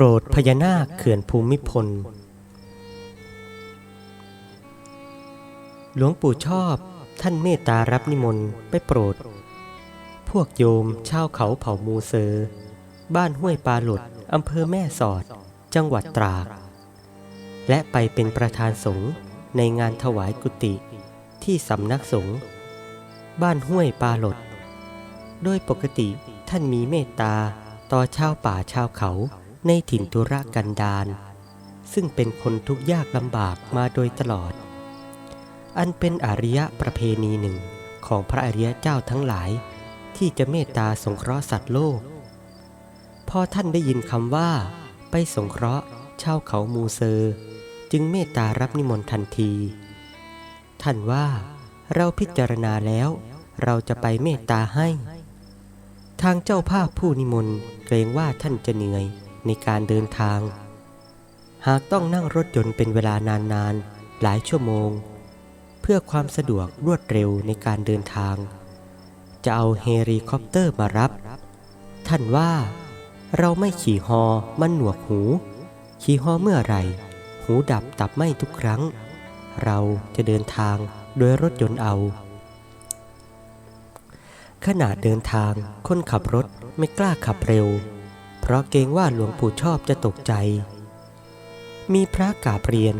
ปรดพญานาคเขื่อนภูมิพล หลวงปู่ชอบท่านเมตตารับนิมนต์ไปโปรด พวกโยมชาวเขาเผ่ามูเซอร์บ้านห้วยปลาหลุดอำเภอแม่สอด จังหวัดตราดและไปเป็นประธานสงฆ์ในงานถวายกุฏิที่สำนักสงฆ์บ้านห้วยปลาหลด โดยปกติท่านมีเมตตาต่อชาวป่าชาวเขา ในถิ่นทุรกันดารซึ่งเป็นคนทุกข์ยากลำบากมาโดยตลอด อันเป็นอริยประเพณีหนึ่งของพระอริยเจ้าทั้งหลาย ที่จะเมตตาสงเคราะห์สัตว์โลก พอท่านได้ยินคำว่า ไปสงเคราะห์ชาวเขามูเซอร์จึงเมตตารับนิมนต์ทันที ท่านว่าเราพิจารณาแล้ว เราจะไปเมตตาให้ ทางเจ้าภาพผู้นิมนต์เกรงว่าท่านจะเหนื่อย ในการเดินทาง หากต้องนั่งรถยนต์เป็นเวลานานๆหลายชั่วโมง เพื่อความสะดวกรวดเร็วในการเดินทาง จะเอาเฮลิคอปเตอร์มารับ ท่านว่า เราไม่ขี่ฮอมันหนวกหู ขี่ฮอเมื่อไหร่ หูดับตับไหมทุกครั้ง เราจะเดินทางโดยรถยนต์เอาขณะเดินทางคนขับรถไม่กล้าขับเร็ว เพราะเกรงว่าหลวงปู่ชอบจะตกใจ มีพระกาเปรียน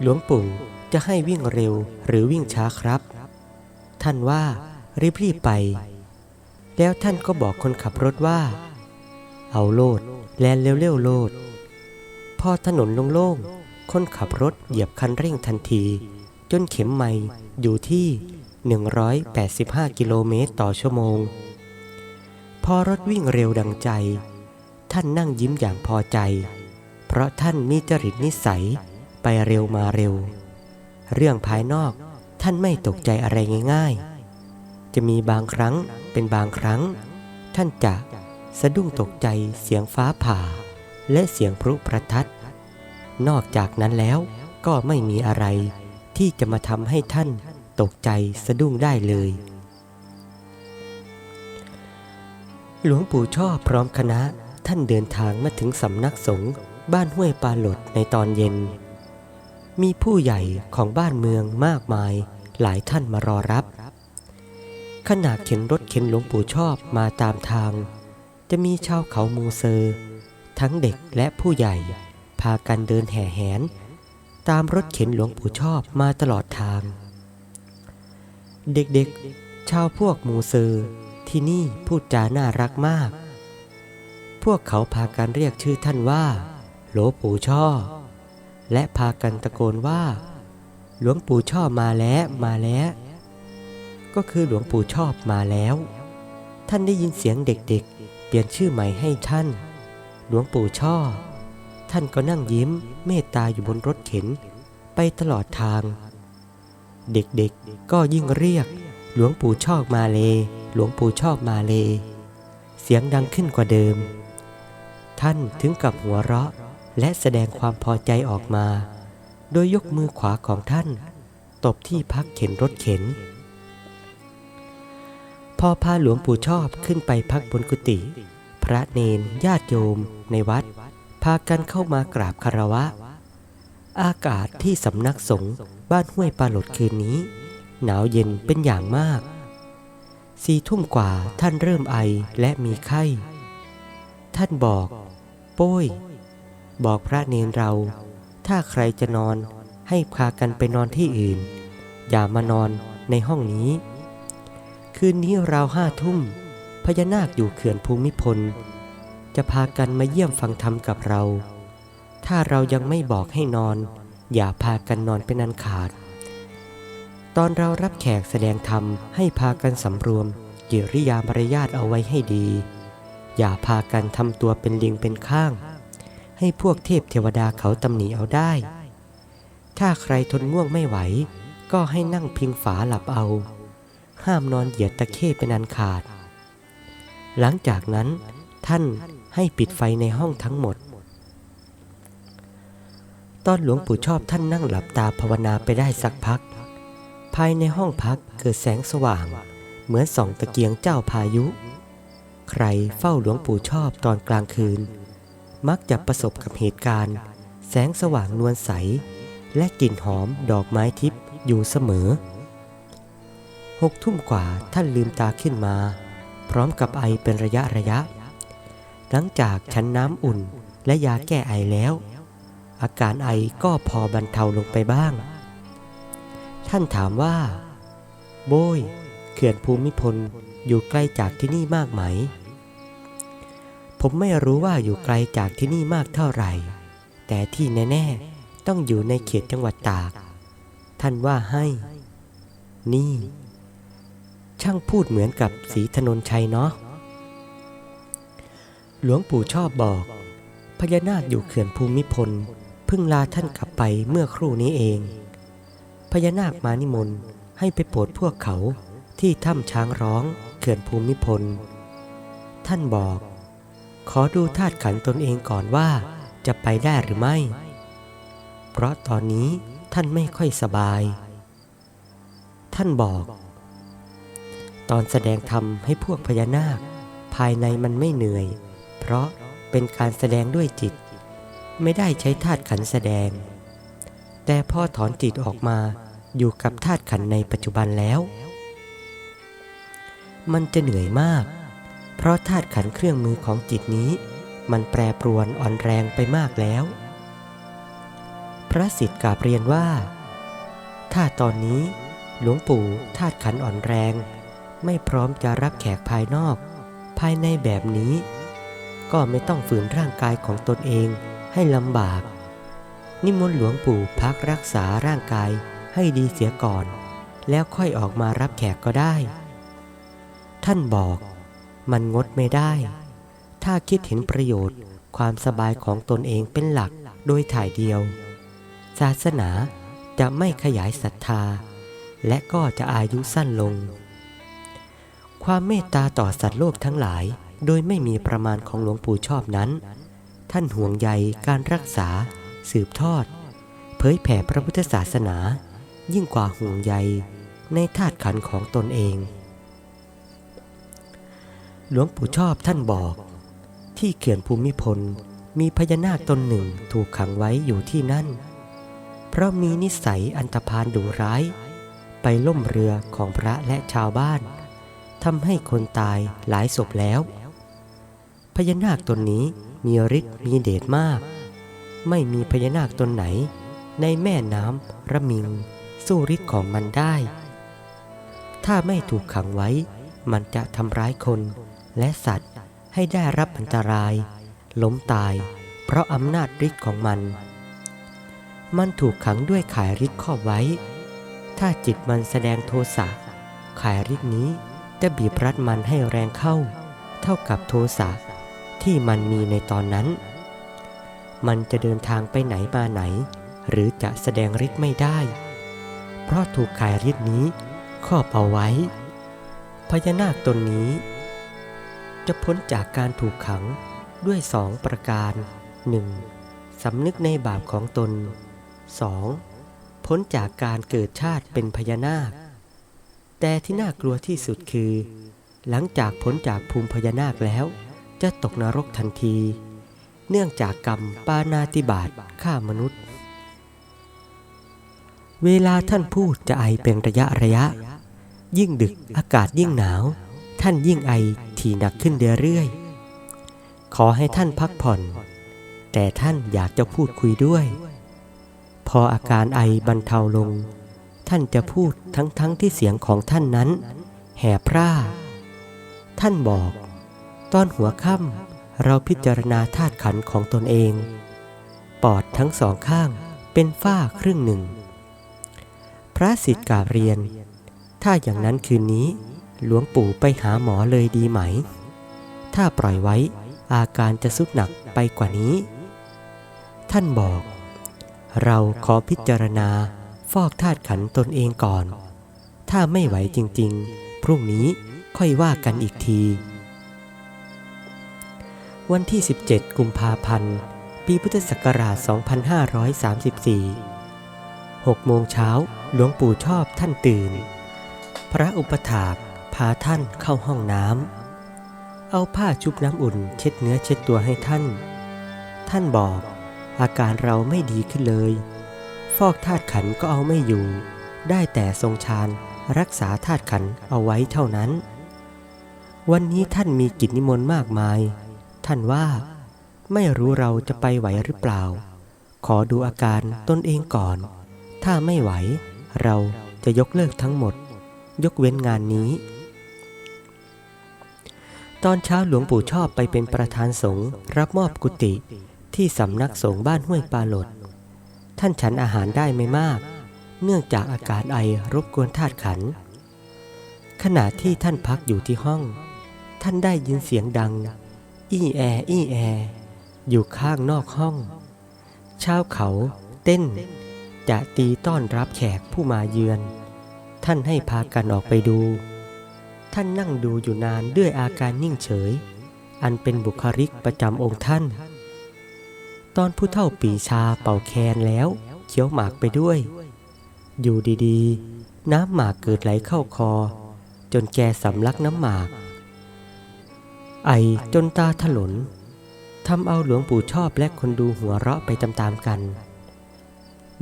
หลวงปู่จะให้วิ่งเร็วหรือวิ่งช้าครับ ท่านว่ารีบๆไป แล้วท่านก็บอกคนขับรถว่า เอาโลดแลนเร็วๆโลด พอถนนโล่งๆ คนขับรถเหยียบคันเร่งทันที จนเข็มไม่อยู่ที่ 185 กิโลเมตรต่อชั่วโมง พอรถวิ่งเร็วดังใจ ท่านนั่งยิ้มอย่างพอใจ เพราะท่านมีจริตนิสัยไปเร็วมาเร็ว เรื่องภายนอกท่านไม่ตกใจอะไรง่ายๆ จะมีบางครั้งเป็นบางครั้ง ท่านจะสะดุ้งตกใจเสียงฟ้าผ่า และเสียงพลุประทัด นอกจากนั้นแล้วก็ไม่มีอะไรที่จะมาทำให้ท่านตกใจสะดุ้งได้เลย หลวงปู่ชอบพร้อมคณะ ท่านเดินทางมาถึงสำนักสงฆ์บ้านห้วยปลาหลดในตอนเย็น มีผู้ใหญ่ของบ้านเมืองมากมายหลายท่านมารอรับ ขณะเข็นรถเข็นหลวงปู่ชอบมาตามทาง จะมีชาวเขามูเซอร์ ทั้งเด็กและผู้ใหญ่พากันเดินแห่แหน ตามรถเข็นหลวงปู่ชอบมาตลอดทาง เด็กๆ ชาวพวกมูเซอร์ที่นี่พูดจาน่ารักมาก พวกเขาพากันเรียกชื่อท่านว่า หลวงปู่ช่อ และพากันตะโกนว่า หลวงปู่ช่อมาแล้วมาแล้ว ก็คือหลวงปู่ชอบมาแล้ว ท่านได้ยินเสียงเด็กๆ เปลี่ยนชื่อใหม่ให้ท่าน หลวงปู่ช่อ ท่านก็นั่งยิ้มเมตตาอยู่บนรถเข็น ไปตลอดทาง เด็กๆก็ยิ่งเรียก หลวงปู่ชอบมาเลหลวงปู่ชอบมาเลเสียงดังขึ้นกว่าเดิม ท่านถึงกับหัวเราะ และแสดงความพอใจออกมา โดยยกมือขวาของท่าน ตบที่พักเข็นรถเข็น พอพาหลวงปู่ชอบขึ้นไปพักบนกุฏิพระเนนญาติโยม ในวัด พากันเข้ามากราบคารวะ อากาศที่สำนักสงฆ์บ้านห้วยปลาหลดคืนนี้ หนาวเย็นเป็นอย่างมากสี่ทุ่มกว่าท่านเริ่มไอและมีไข้ ท่านบอก ป้ย บอกพระเนนเรา ถ้าใครจะนอนให้พากันไปนอนที่อื่น อย่ามานอนในห้องนี้ คืนนี้ราวห้าทุ่มพญานาคอยู่เขื่อนภูมิพล จะพากันมาเยี่ยมฟังธรรมกับเรา ถ้าเรายังไม่บอกให้นอน อย่าพากันนอนเป็นอันขาด ตอนเรารับแขกแสดงธรรมให้พากันสำรวมกิริยามารยาทเอาไว้ให้ดี อย่าพากันทำตัวเป็นลิงเป็นข้าง ให้พวกเทพเทวดาเขาตำหนิเอาได้ ถ้าใครทนง่วงไม่ไหว ก็ให้นั่งพิงฝาหลับเอา ห้ามนอนเหยียดตะเข้เป็นอันขาด หลังจากนั้นท่านให้ปิดไฟในห้องทั้งหมด ตอนหลวงปู่ชอบท่านนั่งหลับตาภาวนาไปได้สักพัก ภายในห้องพักเกิดแสงสว่าง เหมือนส่องตะเกียงเจ้าพายุ ใครเฝ้าหลวงปู่ชอบตอนกลางคืน มักจะประสบกับเหตุการณ์ แสงสว่างนวลใส และกลิ่นหอมดอกไม้ทิพย์อยู่เสมอหกทุ่มกว่าท่านลืมตาขึ้นมา พร้อมกับไอเป็นระยะระยะ หลังจากฉันน้ำอุ่นและยาแก้ไอแล้ว อาการไอก็พอบรรเทาลงไปบ้าง ท่านถามว่า โบย เขื่อนภูมิพลอยู่ไกล้จากที่นี่มากไหม ผมไม่รู้ว่าอยู่ไกลจากที่นี่มากเท่าไหร่ แต่ที่แน่ๆ ต้องอยู่ในเขตจังหวัดตาก ท่านว่าให้ นี่ ช่างพูดเหมือนกับศรีถนนชัยเนาะ หลวงปู่ชอบบอก พญานาคอยู่เขื่อนภูมิพลเพิ่งลาท่านกลับไปเมื่อครู่นี้เอง พญานาคมานิมนต์ให้ไปโปรดพวกเขาที่ถ้ำช้างร้องเขื่อนภูมิพล ท่านบอก ขอดูธาตุขันตนเองก่อนว่าจะไปได้หรือไม่ เพราะตอนนี้ท่านไม่ค่อยสบาย ท่านบอก ตอนแสดงธรรมให้พวกพญานาค ภายในมันไม่เหนื่อย เพราะเป็นการแสดงด้วยจิต ไม่ได้ใช้ธาตุขันแสดง แต่พอถอนจิตออกมาอยู่กับธาตุขันในปัจจุบันแล้ว มันจะเหนื่อยมาก เพราะธาตุขันเครื่องมือของจิตนี้ มันแปรปรวนอ่อนแรงไปมากแล้ว พระสิทธิ์กาบเรียนว่า ถ้าตอนนี้หลวงปู่ธาตุขันอ่อนแรง ไม่พร้อมจะรับแขกภายนอก ภายในแบบนี้ ก็ไม่ต้องฝืนร่างกายของตนเองให้ลำบาก นิมนต์หลวงปู่พักรักษาร่างกายให้ดีเสียก่อน แล้วค่อยออกมารับแขกก็ได้ ท่านบอก มันงดไม่ได้ ถ้าคิดเห็นประโยชน์ความสบายของตนเองเป็นหลักโดยถ่ายเดียว ศาสนาจะไม่ขยายศรัทธา และก็จะอายุสั้นลง ความเมตตาต่อสัตว์โลกทั้งหลายโดยไม่มีประมาณของหลวงปู่ชอบนั้น ท่านห่วงใยการรักษา สืบทอด เผยแผ่พระพุทธศาสนา ยิ่งกว่าห่วงใยในธาตุขันของตนเอง หลวงปู่ชอบท่านบอก ที่เขื่อนภูมิพลมีพญานาคตนหนึ่งถูกขังไว้อยู่ที่นั่น เพราะมีนิสัยอันตพานดุร้าย ไปล่มเรือของพระและชาวบ้านทำให้คนตายหลายศพแล้ว พญานาคตนนี้มีฤทธิ์มีเดชมาก ไม่มีพญานาคตนไหน ในแม่น้ำระมิง สู้ฤทธิ์ของมันได้ ถ้าไม่ถูกขังไว้มันจะทำร้ายคน และสัตว์ให้ได้รับอันตราย ล้มตาย เพราะอำนาจฤทธิ์ของมัน มันถูกขังด้วยขายฤทธิ์ครอไว้ ถ้าจิตมันแสดงโทสะขายฤทธิ์นี้จะบีบรัดมันให้แรงเข้า เท่ากับโทสะที่มันมีในตอนนั้น มันจะเดินทางไปไหนมาไหน หรือจะแสดงฤทธิ์ไม่ได้ เพราะถูกขายฤทธิ์นี้ครอบเอาไว้พญานาคตนนี้ จะพ้นจากการถูกขังด้วยสองประการ 1. สำนึกในบาปของตน 2. พ้นจากการเกิดชาติเป็นพญานาค แต่ที่น่ากลัวที่สุดคือ หลังจากพ้นจากภูมิพญานาคแล้ว จะตกนรกทันที เนื่องจากกรรมปานาติบาตฆ่ามนุษย์ เวลาท่านพูดจะไอเป็นระยะระยะ ยิ่งดึกอากาศยิ่งหนาว ท่านยิ่งไอถี่หนักขึ้นเรื่อยๆ ขอให้ท่านพักผ่อน แต่ท่านอยากจะพูดคุยด้วย พออาการไอบรรเทาลง ท่านจะพูดทั้งๆทที่เสียงของท่านนั้น แห่พร่า ท่านบอก ตอนหัวค่ำเราพิจารณาธาตุขันธ์ของตนเอง ปอดทั้งสองข้างเป็นฝ้าครึ่งหนึ่ง พระสิทธิ์กาเรียน ถ้าอย่างนั้นคืนนี้ หลวงปู่ไปหาหมอเลยดีไหม ถ้าปล่อยไว้อาการจะสุดหนักไปกว่านี้ ท่านบอก เราขอพิจารณาฟอกธาตุขันตนเองก่อน ถ้าไม่ไหวจริง ๆ พรุ่งนี้ค่อยว่ากันอีกที วันที่ 17 กุมภาพันธ์ ปีพุทธศักราช 2534 6โมงเช้าหลวงปู่ชอบท่านตื่น พระอุปถาก พาท่านเข้าห้องน้ำเอาผ้าชุบน้ำอุ่นเช็ดเนื้อเช็ดตัวให้ท่าน ท่านบอกอาการเราไม่ดีขึ้นเลย ฟอกธาตุขันก็เอาไม่อยู่ ได้แต่ทรงฌานรักษาธาตุขันเอาไว้เท่านั้น วันนี้ท่านมีกิจนิมนต์มากมาย ท่านว่าไม่รู้เราจะไปไหวหรือเปล่า ขอดูอาการตนเองก่อน ถ้าไม่ไหว เราจะยกเลิกทั้งหมด ยกเว้นงานนี้ ตอนเช้าหลวงปู่ชอบไปเป็นประธานสงฆ์รับมอบกุฏิที่สำนักสงฆ์บ้านห้วยปลาหลด ท่านฉันอาหารได้ไม่มาก เนื่องจากอาการไอรบกวนธาตุขัน ขณะที่ท่านพักอยู่ที่ห้อง ท่านได้ยินเสียงดัง อี้แอ อี้แอ อยู่ข้างนอกห้อง ชาวเขาเต้น จะตีต้อนรับแขกผู้มาเยือน ท่านให้พากันออกไปดู ท่านนั่งดูอยู่นานด้วยอาการนิ่งเฉย อันเป็นบุคลิกประจำองค์ท่าน ตอนผู้เฒ่าปีชาเป่าแคนแล้วเคี้ยวหมากไปด้วย อยู่ดีๆ น้ำหมากเกิดไหลเข้าคอ จนแกสำลักน้ำหมาก ไอจนตาถลนทำเอาหลวงปู่ชอบและคนดูหัวเราะไปตามๆกัน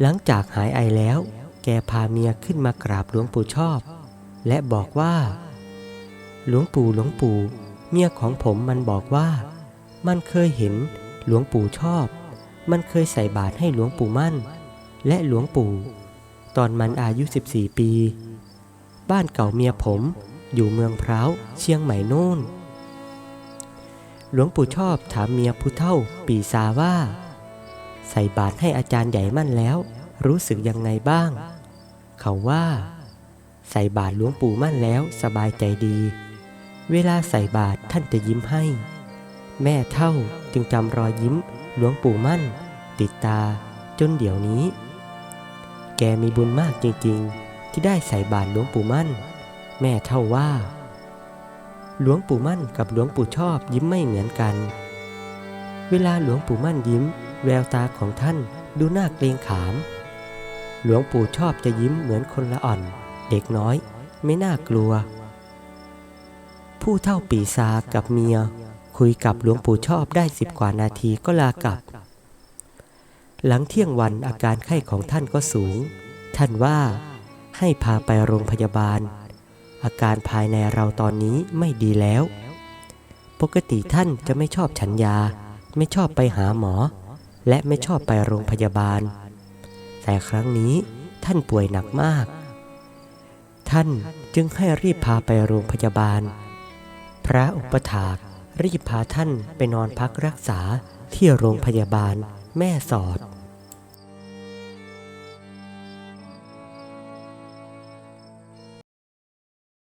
หลังจากหายไอแล้ว แกพาเมียขึ้นมากราบหลวงปู่ชอบ และบอกว่า หลวงปู่หลวงปู่ เมียของผมมันบอกว่า มันเคยเห็นหลวงปู่ชอบ มันเคยใส่บาตรให้หลวงปู่มั่น และหลวงปู่ ตอนมันอายุ 14 ปี บ้านเก่าเมียผมอยู่เมืองพร้าวเชียงใหม่โน่น หลวงปู่ชอบถามเมียผู้เฒ่าปีซาว่า ใส่บาตรให้อาจารย์ใหญ่มั่นแล้ว รู้สึกยังไงบ้าง เขาว่า ใส่บาตรหลวงปู่มั่นแล้วสบายใจดี เวลาใส่บาตรท่านจะยิ้มให้ แม่เท่าจึงจำรอยยิ้มหลวงปู่มั่น ติดตาจนเดี๋ยวนี้ แกมีบุญมากจริงๆ ที่ได้ใส่บาตรหลวงปู่มั่น แม่เท่าว่า หลวงปู่มั่นกับหลวงปู่ชอบยิ้มไม่เหมือนกัน เวลาหลวงปู่มั่นยิ้ม แววตาของท่านดูน่าเกรงขาม หลวงปู่ชอบจะยิ้มเหมือนคนละอ่อน เด็กน้อย ไม่น่ากลัว ผู้เท่าปีซากับเมีย คุยกับหลวงปู่ชอบได้สิบกว่านาทีก็ลากลับ หลังเที่ยงวันอาการไข้ของท่านก็สูง ท่านว่าให้พาไปโรงพยาบาล อาการภายในเราตอนนี้ไม่ดีแล้ว ปกติท่านจะไม่ชอบฉันยา ไม่ชอบไปหาหมอ และไม่ชอบไปโรงพยาบาล แต่ครั้งนี้ท่านป่วยหนักมาก ท่านจึงให้รีบพาไปโรงพยาบาล พระอุปถากรีบพาท่านไปนอนพักรักษาที่โรงพยาบาลแม่สอด